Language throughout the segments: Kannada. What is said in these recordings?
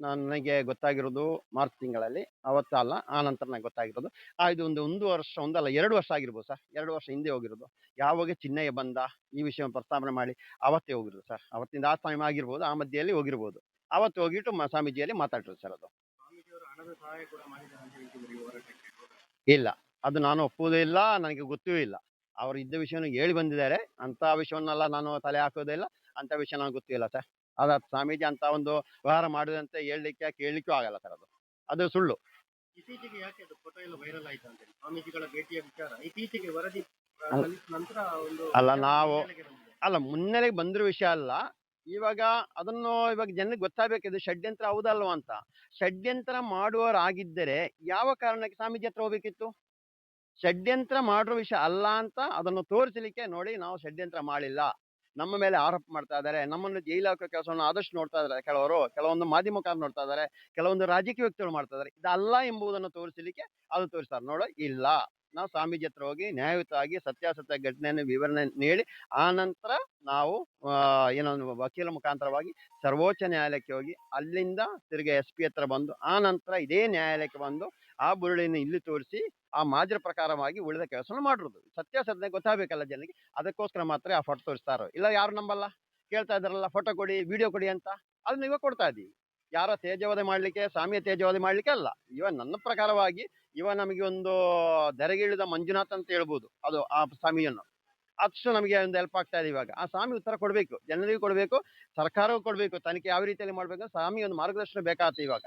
ನನಗೆ ಗೊತ್ತಾಗಿರೋದು ಮಾರ್ಚ್ ತಿಂಗಳಲ್ಲಿ ಅವತ್ತು ಅಲ್ಲ ಆ ನಂತರ ನನಗೆ ಗೊತ್ತಾಗಿರೋದು. ಆ ಇದು ಒಂದು ಒಂದು ವರ್ಷ ಒಂದಲ್ಲ ಎರಡು ವರ್ಷ ಆಗಿರ್ಬೋದು ಸರ್. ಎರಡು ವರ್ಷ ಹಿಂದೆ ಹೋಗಿರೋದು. ಯಾವಾಗ ಚಿನ್ನಯ್ಯ ಬಂದ ಈ ವಿಷಯವನ್ನು ಪ್ರಸ್ತಾವನೆ ಮಾಡಿ ಅವತ್ತೇ ಹೋಗಿರೋದು ಸರ್. ಅವತ್ತಿಂದ ಆ ಸಮಯ ಆಗಿರ್ಬೋದು ಆ ಮಧ್ಯೆಯಲ್ಲಿ ಹೋಗಿರ್ಬೋದು. ಅವತ್ತು ಹೋಗಿಟ್ಟು ಮ- ಸ್ವಾಮೀಜಿಯಲ್ಲಿ ಮಾತಾಡಿರೋದು ಸರ್ ಅದು. ಇಲ್ಲ. ಅದು ನಾನು ಒಪ್ಪುವುದೇ ಇಲ್ಲ ನನಗೆ ಗೊತ್ತೂ ಇಲ್ಲ. ಅವರು ಇದ್ದ ವಿಷಯವನ್ನು ಹೇಳಿ ಬಂದಿದ್ದಾರೆ. ಅಂತ ವಿಷಯವನ್ನೆಲ್ಲ ನಾನು ತಲೆ ಹಾಕೋದೇ ಇಲ್ಲ. ಅಂತ ವಿಷಯ ನನಗೆ ಗೊತ್ತಿಲ್ಲ ಸರ್. ಅದ ಸ್ವಾಮೀಜಿ ಅಂತ ಒಂದು ವ್ಯವಹಾರ ಮಾಡಿದಂತೆ ಹೇಳಲಿಕ್ಕೆ ಕೇಳಲಿಕ್ಕೂ ಆಗಲ್ಲ ಸರ್ ಅದು. ಅದು ಸುಳ್ಳು. ಇತ್ತೀಚೆಗೆ ಯಾಕೆ ಅದು ಫೋಟೋ ಎಲ್ಲ ವೈರಲ್ ಆಯ್ತು ಅಂತ ಹೇಳಿ? ಸ್ವಾಮೀಜಿಗಳ ಭೇಟಿಯ ವಿಚಾರ. ಇತ್ತೀಚೆಗೆ ವರದಿ ಆ, ಅಲ್ಲ. ಸಲ್ಲಿಸಿದ ನಂತರ ಒಂದು ಅಲ್ಲ, ನಾವು- ಅಲ್ಲ ಮುನ್ನೆಲೆಗೆ ಬಂದಿರೋ ವಿಷಯ ಅಲ್ಲ. ಇವಾಗ ಅದನ್ನು ಇವಾಗ ಜನರಿಗೆ ಗೊತ್ತಾಗಬೇಕು ಇದು ಷಡ್ಯಂತ್ರ ಹೌದಲ್ವಾ ಅಂತ. ಷಡ್ಯಂತ್ರ ಮಾಡುವವರಾಗಿದ್ದರೆ ಯಾವ ಕಾರಣಕ್ಕೆ ಸ್ವಾಮೀಜಿ ಹತ್ರ ಹೋಗ್ಬೇಕಿತ್ತು? ಷಡ್ಯಂತ್ರ ಮಾಡಿರೋ ವಿಷಯ ಅಲ್ಲ ಅಂತ ಅದನ್ನು ತೋರಿಸಲಿಕ್ಕೆ ನೋಡಿ ನಾವು ಷಡ್ಯಂತ್ರ ಮಾಡಿಲ್ಲ. ನಮ್ಮ ಮೇಲೆ ಆರೋಪ ಮಾಡ್ತಾ ಇದ್ದಾರೆ. ನಮ್ಮನ್ನು ಜೈಲು ಹಾಕೋ ಕೆಲಸವನ್ನು ಆದಷ್ಟು ನೋಡ್ತಾ ಇದ್ದಾರೆ ಕೆಲವರು. ಕೆಲವೊಂದು ಮಾಧ್ಯಮಕಾರ ನೋಡ್ತಾ ಇದ್ದಾರೆ. ಕೆಲವೊಂದು ರಾಜಕೀಯ ವ್ಯಕ್ತಿಗಳು ಮಾಡ್ತಾ ಇದ್ದಾರೆ. ಇದಲ್ಲ ಎಂಬುದನ್ನು ತೋರಿಸಲಿಕ್ಕೆ ಅದು ತೋರಿಸ್ತಾರೆ. ನೋಡೋ, ಇಲ್ಲ. ನಾವು ಸ್ವಾಮೀಜಿ ಹತ್ರ ಹೋಗಿ ನ್ಯಾಯಯುತವಾಗಿ ಸತ್ಯಾಸತ್ಯ ಘಟನೆಯನ್ನು ವಿವರಣೆ ನೀಡಿ, ಆ ನಂತರ ನಾವು ಏನೋ ವಕೀಲ ಮುಖಾಂತರವಾಗಿ ಸರ್ವೋಚ್ಚ ನ್ಯಾಯಾಲಯಕ್ಕೆ ಹೋಗಿ ಅಲ್ಲಿಂದ ತಿರುಗಿ ಎಸ್ ಪಿ ಹತ್ರ ಬಂದು, ಆ ನಂತರ ಇದೇ ನ್ಯಾಯಾಲಯಕ್ಕೆ ಬಂದು ಆ ಬುರುಳಿನ ಇಲ್ಲಿ ತೋರಿಸಿ, ಆ ಮಾಜರ ಪ್ರಕಾರವಾಗಿ ಉಳಿದ ಕೆಲಸವನ್ನು ಮಾಡಿರೋದು. ಸತ್ಯಾಸತ್ಯ ಗೊತ್ತಾಗಬೇಕಲ್ಲ ಜನರಿಗೆ, ಅದಕ್ಕೋಸ್ಕರ ಮಾತ್ರ ಆ ಫೋಟೋ ತೋರಿಸ್ತಾರೋ ಇಲ್ಲ ಯಾರು ನಂಬಲ್ಲ? ಕೇಳ್ತಾ ಇದ್ದಾರಲ್ಲ ಫೋಟೋ ಕೊಡಿ ವಿಡಿಯೋ ಕೊಡಿ ಅಂತ. ಅದನ್ನ ಇವಾಗ ಕೊಡ್ತಾ ಇದ್ದೀವಿ ಯಾರೋ ತೇಜವಧೆ ಮಾಡಲಿಕ್ಕೆ ಸ್ವಾಮಿಯ ತೇಜವಧೆ ಮಾಡಲಿಕ್ಕೆ ಅಲ್ಲ. ಇವ ನನ್ನ ಪ್ರಕಾರವಾಗಿ ಇವ ನಮಗೆ ಒಂದು ಧರೆಗಿಳಿದ ಮಂಜುನಾಥ್ ಅಂತ ಹೇಳ್ಬೋದು. ಅದು ಆ ಸ್ವಾಮಿಯನ್ನು. ಅಷ್ಟು ನಮಗೆ ಒಂದು ಹೆಲ್ಪ್ ಆಗ್ತಾ ಇದೆ ಇವಾಗ. ಆ ಸ್ವಾಮಿ ಉತ್ತರ ಕೊಡಬೇಕು. ಜನರಿಗೂ ಕೊಡಬೇಕು. ಸರ್ಕಾರವೂ ಕೊಡಬೇಕು. ತನಿಖೆ ಯಾವ ರೀತಿಯಲ್ಲಿ ಮಾಡಬೇಕು ಸ್ವಾಮಿ ಒಂದು ಮಾರ್ಗದರ್ಶನ ಬೇಕಾಗ್ತದೆ ಇವಾಗ.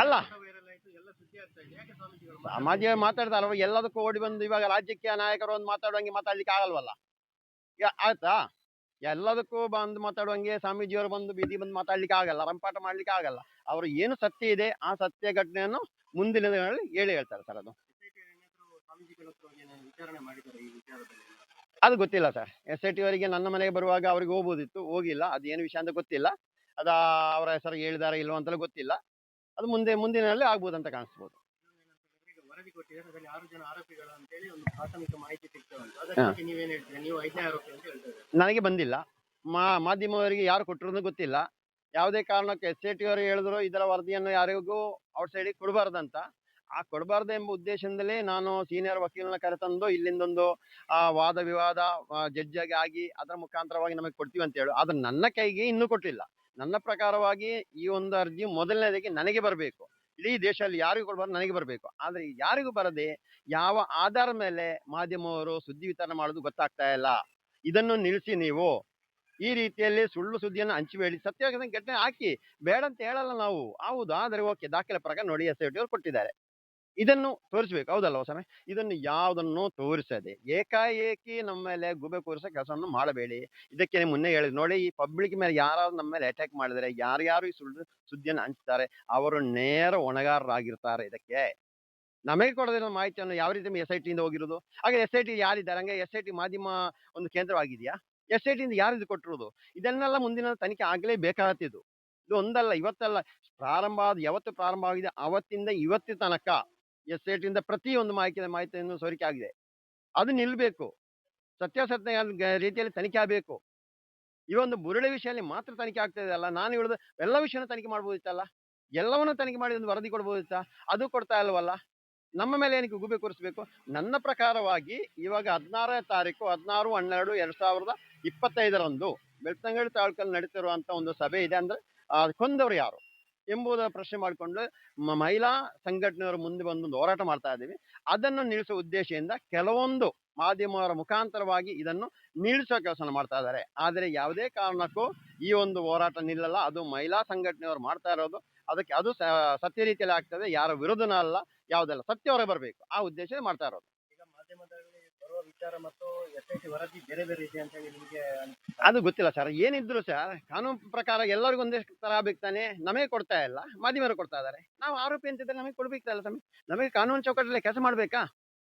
ಅಲ್ಲ. ಸಮಾಜ ಮಾತಾಡ್ತಾರ ಅವಾಗ ಎಲ್ಲದಕ್ಕೂ ಓಡಿ ಬಂದು ಇವಾಗ ರಾಜ್ಯಕ್ಕೆ ನಾಯಕರು ಒಂದು ಮಾತಾಡುವಂಗೆ ಮಾತಾಡ್ಲಿಕ್ಕೆ ಆಗಲ್ವಲ್ಲ? ಆಯ್ತಾ? ಎಲ್ಲದಕ್ಕೂ ಬಂದು ಮಾತಾಡುವಂಗೆ ಸ್ವಾಮೀಜಿಯವರು ಬಂದು ಬೀದಿ ಬಂದು ಮಾತಾಡ್ಲಿಕ್ಕೆ ಆಗಲ್ಲ ರಂಪಾಟ ಮಾಡ್ಲಿಕ್ಕೆ ಆಗಲ್ಲ. ಅವರು ಏನು ಸತ್ಯ ಇದೆ ಆ ಸತ್ಯ ಘಟನೆಯನ್ನು ಮುಂದಿನ ದಿನಗಳಲ್ಲಿ ಹೇಳಿ ಹೇಳ್ತಾರೆ ಸರ್ ಅದು. ಅದು ಗೊತ್ತಿಲ್ಲ ಸರ್. ಎಸ್ ಐ ಟಿ ಅವರಿಗೆ ನನ್ನ ಮನೆಗೆ ಬರುವಾಗ ಅವ್ರಿಗೆ ಹೋಗ್ಬೋದಿತ್ತು ಹೋಗಿಲ್ಲ ಅದು ಏನು ವಿಷಯ ಅಂತ ಗೊತ್ತಿಲ್ಲ. ಅದ ಅವರ ಹೆಸರು ಹೇಳಿದಾರ ಇಲ್ವೋ ಅಂತಲೂ ಗೊತ್ತಿಲ್ಲ. ಅದು ಮುಂದೆ ಮುಂದಿನಲ್ಲಿ ಆಗ್ಬೋದು ಅಂತ ಕಾಣಿಸ್ಬೋದು. ಈಗ ವರದಿ ಕೊಟ್ಟಿದ್ದಾರೆ ಆರು ಜನ ಆರೋಪಿಗಳು ಅಂತೇಳಿ ಒಂದು ಪ್ರಾಥಮಿಕ ಮಾಹಿತಿ ಸಿಗ್ತದೆ ನೀವು ಐದನೇ ಆರೋಪಿ ನನಗೆ ಬಂದಿಲ್ಲ. ಮಾ ಮಾಧ್ಯಮದವರಿಗೆ ಯಾರು ಕೊಟ್ಟಿರೋದು ಗೊತ್ತಿಲ್ಲ. ಯಾವುದೇ ಕಾರಣಕ್ಕೆ ಎಸ್ ಐ ಟಿ ಅವರು ಹೇಳಿದ್ರು ಇದರ ವರದಿಯನ್ನು ಯಾರಿಗೂ ಔಟ್ ಸೈಡಿಗೆ ಕೊಡಬಾರ್ದಂತ. ಆ ಕೊಡಬಾರ್ದು ಎಂಬ ಉದ್ದೇಶದಿಂದಲೇ ನಾನು ಸೀನಿಯರ್ ವಕೀಲನ ಕರೆತಂದು ಇಲ್ಲಿಂದೊಂದು ಆ ವಾದ ವಿವಾದ ಜಡ್ಜಾಗಿ ಆಗಿ ಅದರ ಮುಖಾಂತರವಾಗಿ ನಮಗೆ ಕೊಡ್ತೀವಿ ಅಂತ ಹೇಳು. ಆದ್ರೆ ನನ್ನ ಕೈಗೆ ಇನ್ನೂ ಕೊಟ್ಟಿಲ್ಲ. ನನ್ನ ಪ್ರಕಾರವಾಗಿ ಈ ಒಂದು ಅರ್ಜಿ ಮೊದಲನೇದಾಗಿ ನನಗೆ ಬರಬೇಕು. ಇಡೀ ದೇಶದಲ್ಲಿ ಯಾರಿಗೂ ಕೊಡಬಾರ್ದು ನನಗೆ ಬರಬೇಕು. ಆದರೆ ಯಾರಿಗೂ ಬರದೆ ಯಾವ ಆಧಾರದ ಮೇಲೆ ಮಾಧ್ಯಮವರು ಸುದ್ದಿ ವಿತರಣೆ ಮಾಡೋದು ಗೊತ್ತಾಗ್ತಾ ಇಲ್ಲ. ಇದನ್ನು ನಿಲ್ಲಿಸಿ ನೀವು. ಈ ರೀತಿಯಲ್ಲಿ ಸುಳ್ಳು ಸುದ್ದಿಯನ್ನು ಹಂಚಬೇಡಿ. ಸತ್ಯ ಘಟನೆ ಹಾಕಿ. ಬೇಡ ಅಂತ ಹೇಳಲ್ಲ ನಾವು. ಹೌದು, ಆದರೆ ಓಕೆ ದಾಖಲೆ ಪ್ರಕಾರ ನೋಡಿ ಎಸ್ ಐ ಅವರು ಕೊಟ್ಟಿದ್ದಾರೆ. ಇದನ್ನು ತೋರಿಸ್ಬೇಕು. ಹೌದಲ್ಲ ಸಮಯ ಇದನ್ನು ಯಾವುದನ್ನು ತೋರಿಸದೆ? ಏಕಾಏಕಿ ನಮ್ಮ ಮೇಲೆ ಗುಬೆ ಕೂರಿಸೋ ಕೆಲಸವನ್ನು ಮಾಡಬೇಡಿ. ಇದಕ್ಕೆ ಮುನ್ನೆ ಹೇಳಿದ್ರು ನೋಡಿ, ಈ ಪಬ್ಲಿಕ್ ಮೇಲೆ ಯಾರಾದ್ರು ನಮ್ಮ ಮೇಲೆ ಅಟ್ಯಾಕ್ ಮಾಡಿದರೆ ಯಾರ್ಯಾರು ಈ ಸುಳ್ಳು ಸುದ್ದಿಯನ್ನು ಹಂಚ್ತಾರೆ, ಅವರು ನೇರ ಹೊಣೆಗಾರರಾಗಿರ್ತಾರೆ ಇದಕ್ಕೆ. ನಮಗೆ ಕೊಡದಿರೋ ಮಾಹಿತಿಯನ್ನು ಯಾವ ರೀತಿ ಎಸ್ ಐ ಟಿಯಿಂದ ಹೋಗಿರೋದು? ಹಾಗೆ ಎಸ್ ಐ ಟಿ ಯಾರಿದ್ದಾರೆ? ಹಂಗೆ ಎಸ್ ಐ ಟಿ ಮಾಧ್ಯಮ ಒಂದು ಕೇಂದ್ರವಾಗಿದೆಯಾ? ಎಸ್ ಐ ಟಿಯಿಂದ ಯಾರು ಇದು ಕೊಟ್ಟಿರೋದು? ಇದನ್ನೆಲ್ಲ ಮುಂದಿನ ತನಿಖೆ ಆಗಲೇ ಬೇಕಾಗತ್ತಿದ್ದು ಇದು ಒಂದಲ್ಲ, ಇವತ್ತಲ್ಲ, ಪ್ರಾರಂಭ ಆದ ಯಾವತ್ತು ಪ್ರಾರಂಭ ಆಗಿದೆ? ಅವತ್ತಿಂದ ಇವತ್ತಿನ ತನಕ ಎಸ್ ಐ ಟಿಯಿಂದ ಪ್ರತಿಯೊಂದು ಮಾಹಿತಿ ಮಾಹಿತಿಯನ್ನು ಸೋರಿಕೆ ಆಗಿದೆ. ಅದು ನಿಲ್ಲಬೇಕು ಸತ್ಯಾಸತ್ಯ ರೀತಿಯಲ್ಲಿ ತನಿಖೆ ಆಗಬೇಕು. ಈ ಒಂದು ಬುರುಡೆ ವಿಷಯದಲ್ಲಿ ಮಾತ್ರ ತನಿಖೆ ಆಗ್ತಾ ಇದೆ ಅಲ್ಲ? ನಾನು ಹೇಳುದು, ಎಲ್ಲ ವಿಷಯನೂ ತನಿಖೆ ಮಾಡ್ಬೋದಿತ್ತಲ್ಲ? ಎಲ್ಲವನ್ನೂ ತನಿಖೆ ಮಾಡಿ ಒಂದು ವರದಿ ಕೊಡ್ಬೋದಿತ್ತ? ಅದು ಕೊಡ್ತಾ ಇಲ್ವಲ್ಲ? ನಮ್ಮ ಮೇಲೆ ಏನಕ್ಕೆ ಗುಬೆ ಕೂರಿಸ್ಬೇಕು? ನನ್ನ ಪ್ರಕಾರವಾಗಿ ಇವಾಗ ಹದಿನಾರನೇ ತಾರೀಕು, ಹದಿನಾರು, ಹನ್ನೆರಡು, ಎರಡು ಸಾವಿರದ ಇಪ್ಪತ್ತೈದರಂದು ಬೆಳ್ತಂಗಡಿ ತಾಲೂಕಲ್ಲಿ ನಡೀತಿರುವಂತ ಒಂದು ಸಭೆ ಇದೆ ಅಂದ್ರೆ ಕೊಂದವರು ಯಾರು ಎಂಬುದನ್ನು ಪ್ರಶ್ನೆ ಮಾಡಿಕೊಂಡು ಮಹಿಳಾ ಸಂಘಟನೆಯವರು ಮುಂದೆ ಬಂದು ಹೋರಾಟ ಮಾಡ್ತಾ ಇದ್ದೀವಿ. ಅದನ್ನು ನಿಲ್ಲಿಸುವ ಉದ್ದೇಶದಿಂದ ಕೆಲವೊಂದು ಮಾಧ್ಯಮವರ ಮುಖಾಂತರವಾಗಿ ಇದನ್ನು ನಿಲ್ಲಿಸುವ ಕೆಲಸ ಮಾಡ್ತಾ ಇದ್ದಾರೆ. ಆದರೆ ಯಾವುದೇ ಕಾರಣಕ್ಕೂ ಈ ಒಂದು ಹೋರಾಟ ನಿಲ್ಲಲ್ಲ. ಅದು ಮಹಿಳಾ ಸಂಘಟನೆಯವರು ಮಾಡ್ತಾ ಇರೋದು. ಅದಕ್ಕೆ ಅದು ಸತ್ಯ ರೀತಿಯಲ್ಲಿ ಆಗ್ತದೆ. ಯಾರ ವಿರೋಧನ ಅಲ್ಲ. ಯಾವುದಲ್ಲ ಸತ್ಯ ಹೊರ ಬರಬೇಕು. ಆ ಉದ್ದೇಶ ಮಾಡ್ತಾ ಇರೋದು. ಈಗ ಮಾಧ್ಯಮದಲ್ಲಿ ಬರುವ ವಿಚಾರ ಮತ್ತು ಎಸ್ ವರದಿ ಬೇರೆ ಬೇರೆ ಇದೆ ಅಂತ ಹೇಳಿ ನಿಮಗೆ ಅದು ಗೊತ್ತಿಲ್ಲ ಸರ್. ಏನಿದ್ರು ಸರ್ ಕಾನೂನು ಪ್ರಕಾರ ಎಲ್ಲರಿಗೂ ಒಂದೇ ತರ ಬೇಕಾನೆ ತಾನೆ? ನಮಗೆ ಕೊಡ್ತಾ ಇಲ್ಲ. ಮಾಧ್ಯಮರು ಕೊಡ್ತಾ ಇದ್ದಾರೆ. ನಾವು ಆರೋಪಿ ಅಂತಿದ್ರೆ ನಮಗೆ ಕೊಡ್ಬೇಕಲ್ಲ ಸ್ವಾಮಿ? ನಮಗೆ ಕಾನೂನು ಚೌಕಟ್ಟಲ್ಲಿ ಕೆಲಸ ಮಾಡ್ಬೇಕಾ?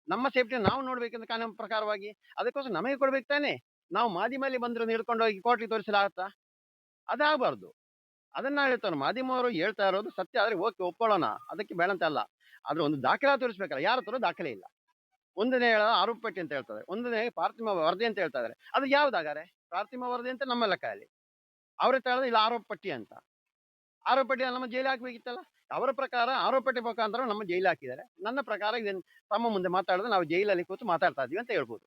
ನಮ್ಮ ಸೇಫ್ಟಿ ನಾವು ನೋಡ್ಬೇಕಂತ ಕಾನೂನು ಪ್ರಕಾರವಾಗಿ ಅದಕ್ಕೋಸ್ಕರ ನಮಗೆ ಕೊಡ್ಬೇಕು ತಾನೆ? ನಾವು ಮಾಧ್ಯಮಲ್ಲಿ ಬಂದ್ರೆ ಹಿಡ್ಕೊಂಡು ಹೋಗಿ ಕೋರ್ಟಿಗೆ ತೋರಿಸಲಾಗುತ್ತಾ? ಅದಾಗಬಾರ್ದು. ಅದನ್ನ ಹೇಳ್ತಾನೆ ಮಾಧ್ಯಮವರು ಹೇಳ್ತಾ ಇರೋದು ಸತ್ಯ ಆದ್ರೆ ಓಕೆ ಒಪ್ಕೊಳ್ಳೋಣ. ಅದಕ್ಕೆ ಬೇಡ ಅಂತ ಅಲ್ಲ. ಆದ್ರೆ ಒಂದು ದಾಖಲೆ ತೋರಿಸ್ಬೇಕಲ್ಲ, ಯಾರ ಹತ್ರ ದಾಖಲೆ ಇಲ್ಲ. ಒಂದನೇ ಹೇಳ ಆರೋಪ ಪಟ್ಟಿ ಅಂತ ಹೇಳ್ತಾರೆ. ಒಂದನೇ ಪಾರ್ಥಿಮ ವರದಿ ಅಂತ ಹೇಳ್ತಾ ಇದ್ದಾರೆ ಅದು ಯಾವ್ದಾಗಾರೆ? ಪಾರ್ಥಿಮ ವರದಿ ಅಂತ ನಮ್ಮ ಲೆಕ್ಕದಲ್ಲಿ ಅವರೇ ಹೇಳಿದ್ರೆ ಇಲ್ಲ, ಆರೋಪ ಪಟ್ಟಿ ಅಂತ. ಆರೋಪ ಪಟ್ಟಿ ನಮ್ಮ ಜೈಲು ಹಾಕ್ಬೇಕಿತ್ತಲ್ಲ? ಅವರ ಪ್ರಕಾರ ಆರೋಪ ಪಟ್ಟಿ ಮುಖಾಂತರ ನಮ್ಮ ಜೈಲು ಹಾಕಿದ್ದಾರೆ. ನನ್ನ ಪ್ರಕಾರ ಇದನ್ನು ತಮ್ಮ ಮುಂದೆ ಮಾತಾಡಿದ್ರೆ ನಾವು ಜೈಲಲ್ಲಿ ಕೂತು ಮಾತಾಡ್ತಾ ಇದೀವಿ ಅಂತ ಹೇಳ್ಬೋದು.